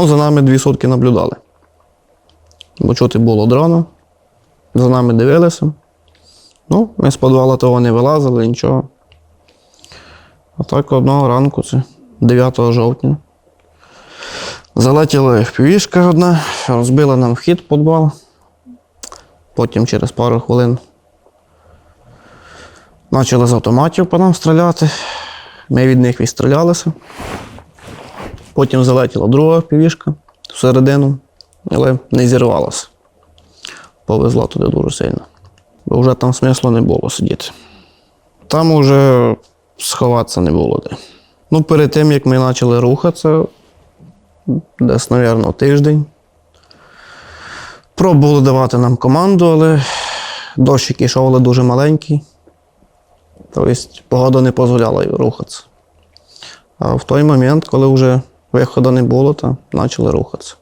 Ну, за нами дві сутки наблюдали. Бо чути було дрона, за нами дивилися. Ну, ми з підвала того не вилазили, нічого. А так одного ранку, це 9 жовтня. Залетіла FPV-шка одна, розбила нам вхід в підвал. Потім через пару хвилин почали з автоматів по нам стріляти. Ми від них відстрілялися. Потім залетіла друга півішка всередину, але не зірвалася. Повезла туди дуже сильно. Бо вже там смислу не було сидіти. Там уже сховатися не було де. Ну, перед тим, як ми почали рухатися, десь, мабуть, тиждень. Пробували давати нам команду, але дощик ішов, але дуже маленький. Тобто погода не дозволяла рухатися. А в той момент, коли вже виходу не було, то почали рухатися.